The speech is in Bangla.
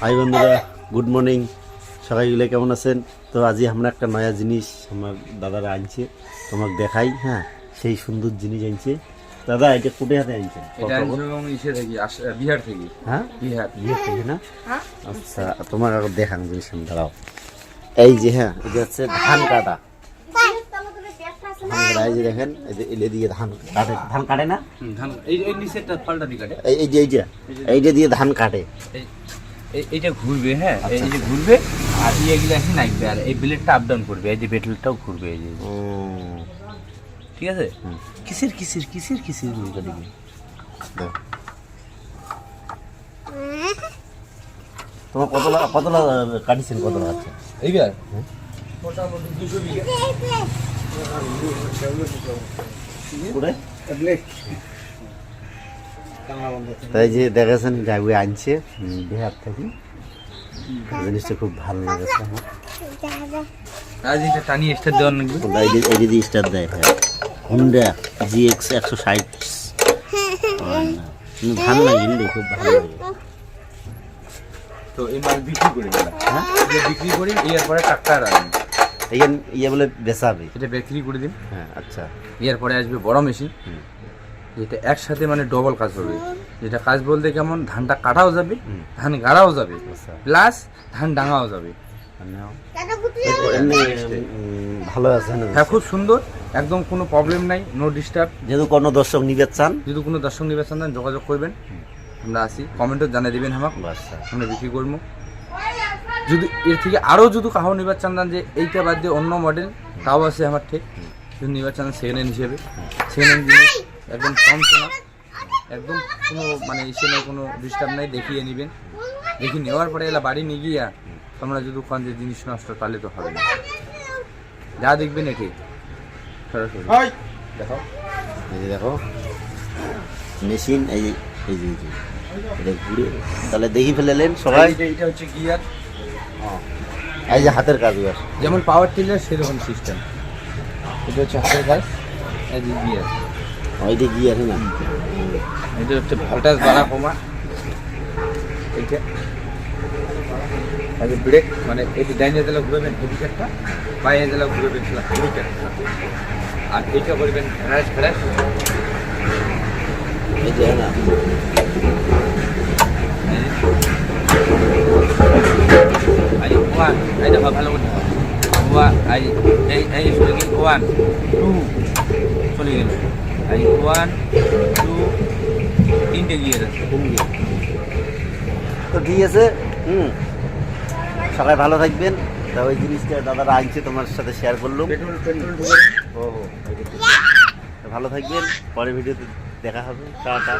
হাই বন্ধুরা গুড মর্নিং সবাইগুলো কেমন আছেন? তো আজি আমরা একটা নয়া জিনিস আমার দাদারা আনছে তোমাকে দেখাই হ্যাঁ সেই সুন্দর জিনিস আনছে। দাদা এটা কোটে হাতে আনছেন? ইসে থেকে বিহার থেকে। হ্যাঁ? বিহার। বিয়ে থেকে না? আচ্ছা তোমার আগে দেখান জিনিস আমি দাঁড়াও। এই যে হ্যাঁ এটা হচ্ছে ধান কাটা। ধান কাটা এই যে দেখেন এই যে এলে দিয়ে ধান কাটে। ধান কাটে না? এই এই নিচেরটা কাটে। যে এই যে এইটা দিয়ে ধান কাটে। এইটা ঘুরবে হ্যাঁ? এই যে ঘুরবে আর ইয়েগুলো এসে নাইবে আর এই ব্লেডটা আপ ডাউন করবে এই যে বেটলটাও ঘুরবে এই যে। উম, ঠিক আছে? কিসের কিসের কিসের কিসের ঘুরবে দেখি। তোমার কত কত কাটিছেন কত আছে? এইবার তাই যে দেখেছেন জাগুয়ে আনছে বিহার থেকে। জিনিসটা খুব ভালো লেগেছে আমার টানি স্টার দেওয়ার নাকি? এই স্টার দেয় হ্যাঁ। হুন্ডা জি এক্স একশো ষাট। ভালো লাগে খুব ভালো লাগে। তো এই মাল বিক্রি করে হ্যাঁ? বিক্রি করি এরপরে ট্রাক্টার আনি। ইয়ে বলে বেচাবে এটা বিক্রি করে দিন। হ্যাঁ আচ্ছা। এরপরে আসবে বড় মেশিন। যেটা একসাথে মানে ডবল কাজ হবে। যেটা কাজ বলতে কেমন ধানটা কাটাও যাবে ধান গাড়াও যাবে আচ্ছা। প্লাস ধান ডাঙাও যাবে। উম, ভালো আছে হ্যাঁ খুব সুন্দর। একদম কোনো প্রবলেম নাই নো ডিস্টার্ব যেহেতু কোনো দর্শক নিবে চান। যদি কোনো দর্শক নির্বাচন দেন যোগাযোগ করবেন। আমরা আসি কমেন্টও জানিয়ে দেবেন আমাকে। আচ্ছা। আমরা বিক্রি করব। যদি এর থেকে আরও যদি কাহো নির্বাচন দেন যে এইটা বাদ দিয়ে অন্য মডেল তাও আছে আমার ঠিক। যদি চান সেকেন্ড হ্যান্ড হিসেবে। সেকেন্ড হ্যান্ড জিনিস একদম কম শোনা। একদম কোনো মানে ইসে নাই কোনো ডিস্টার্ব নাই দেখিয়ে নেবেন দেখি নেওয়ার পরে এলা বাড়ি নিয়ে গিয়া তোমরা যদি কোন যে জিনিস নষ্ট তাহলে তো হবে না। যা দেখবেন এটি সরাসরি। দেখো। এই যে দেখো মেশিন এই যে এই যে এটা ঘুরে তাহলে দেখি ফেলেলেন সবাই। এইটা এটা হচ্ছে গিয়ার। এই যে হাতের কাজ যেমন পাওয়ার টিলার সেরকম সিস্টেম এটা হচ্ছে হাতের কাজ। এই যে গিয়ার। ওইটা গিয়ে আছে না। এটা হচ্ছে ভোল্টেজ বাড়া কমা। এইটা এই ব্রেক মানে এটি ডাইনে দিলে ঘুরবেন একটা বাইরে দিলে ঘুরবেন একটা আর এইটা করবেন ফ্রেশ ফ্রেশ এই যে না। আই ওয়ান এই দেখো ভালো করে ওয়ান আই এই এই চলে গেল ওয়ান টু চলে গেল। আই ওয়ান টু তিনটে গিয়ার আছে। তো ঠিক আছে? হুম। সবাই ভালো থাকবেন। তা ওই জিনিসটা দাদারা আনছে তোমার সাথে শেয়ার করল ও। ভালো থাকবেন। পরে ভিডিওতে দেখা হবে। টাটা।